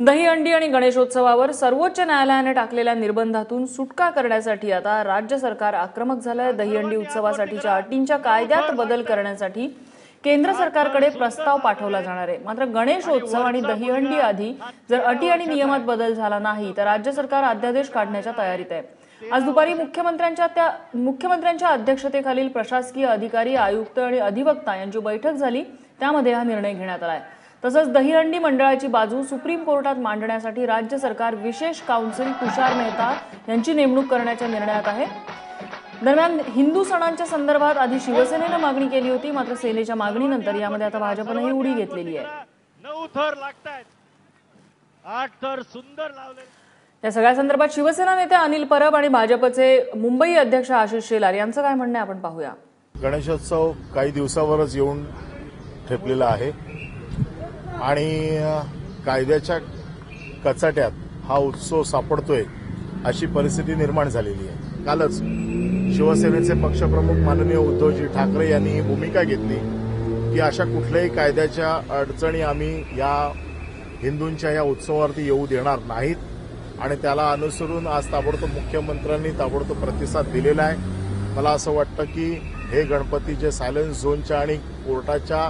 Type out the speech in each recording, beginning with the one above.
दहीहंडी आणि गणेशोत्सवावर सर्वोच्च न्यायालयाने टाकलेल्या निर्बंधातून सुटका करण्यासाठी आता राज्य सरकार आक्रमक झालंय. दहीहंडी उत्सवासाठीच्या अटींच्या कायद्यात बदल करण्यासाठी केंद्र सरकारकडे प्रस्ताव पाठवला जाणार आहे. मात्र गणेशोत्सव आणि दहीहंडी आधी जर अटी आणि नियमात बदल झाला नाही तर राज्य सरकार अध्यादेश काढण्याच्या तयारीत आहे. आज दुपारी मुख्यमंत्र्यांच्या त्या मुख्यमंत्र्यांच्या अध्यक्षतेखालील प्रशासकीय अधिकारी आयुक्त आणि अधिवक्ता यांची बैठक झाली. त्यामध्ये हा निर्णय घेण्यात आलाय. तसंच दहीहंडी मंडळाची बाजू सुप्रीम कोर्टात मांडण्यासाठी राज्य सरकार विशेष काउन्सिल तुषार मेहता यांची नेमणूक करण्याच्या निर्णयात आहे. दरम्यान हिंदू सणांच्या संदर्भात आधी शिवसेनेनं मागणी केली होती मात्र सेनेच्या मागणीनंतर यामध्ये आता भाजपनंही उडी घेतलेली आहे. नऊ थर लागतायत. आठ थर सुंदर लावले. या सगळ्या संदर्भात शिवसेना नेते अनिल परब आणि भाजपचे मुंबई अध्यक्ष आशिष शेलार यांचं काय म्हणणं आपण पाहूया. गणेशोत्सव काही दिवसावरच येऊन ठेपलेला आहे. आणि कायद्याच्या कचाट्यात हा उत्सव सापडतोय अशी परिस्थिती निर्माण झालेली आहे. कालच शिवसेनेचे पक्षप्रमुख माननीय उद्धवजी ठाकरे यांनी ही भूमिका घेतली की अशा कुठल्याही कायद्याच्या अडचणी आम्ही या हिंदूंच्या या उत्सवावरती येऊ देणार नाहीत आणि त्याला अनुसरून आज ताबडतोब मुख्यमंत्र्यांनी ताबडतोब प्रतिसाद दिलेला आहे. मला असं वाटतं की हे गणपती जे सायलेन्स झोनच्या आणि कोर्टाच्या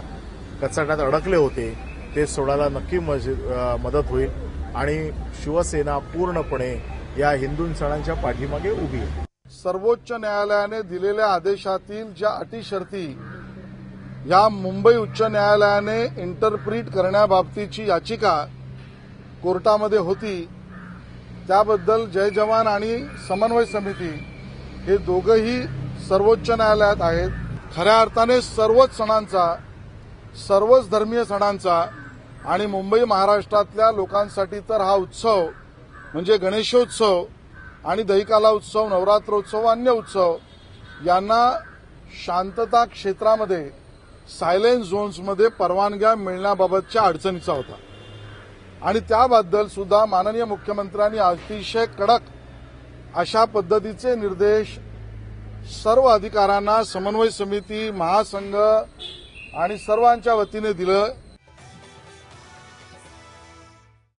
कचाट्यात अडकले होते ते सोडायला नक्की मदत होईल आणि शिवसेना पूर्णपणे या हिंदू सणांच्या पाठीमागे उभी आहे. सर्वोच्च न्यायालयाने दिलेल्या आदेशातील ज्या अटी शर्ती या मुंबई उच्च न्यायालयाने इंटरप्रिट करण्याबाबतीची याचिका कोर्टामध्ये होती त्याबद्दल जय जवान आणि समन्वय समिती हे दोघंही सर्वोच्च न्यायालयात आहेत. खऱ्या अर्थाने सर्वच सणांचा सर्वच धर्मीय सणांचा आणि मुंबई महाराष्ट्रातल्या लोकांसाठी तर हा उत्सव म्हणजे गणेशोत्सव आणि दहिकाला उत्सव नवरात्रोत्सव अन्य उत्सव यांना शांतता क्षेत्रामध्ये सायलेन्स झोन्समध्ये परवानग्या मिळण्याबाबतच्या अडचणीचा होता. आणि त्याबद्दल सुद्धा माननीय मुख्यमंत्र्यांनी अतिशय कडक अशा पद्धतीचे निर्देश सर्व अधिकाऱ्यांना समन्वय समिती महासंघ आणि सर्वांच्या वतीने दिलं.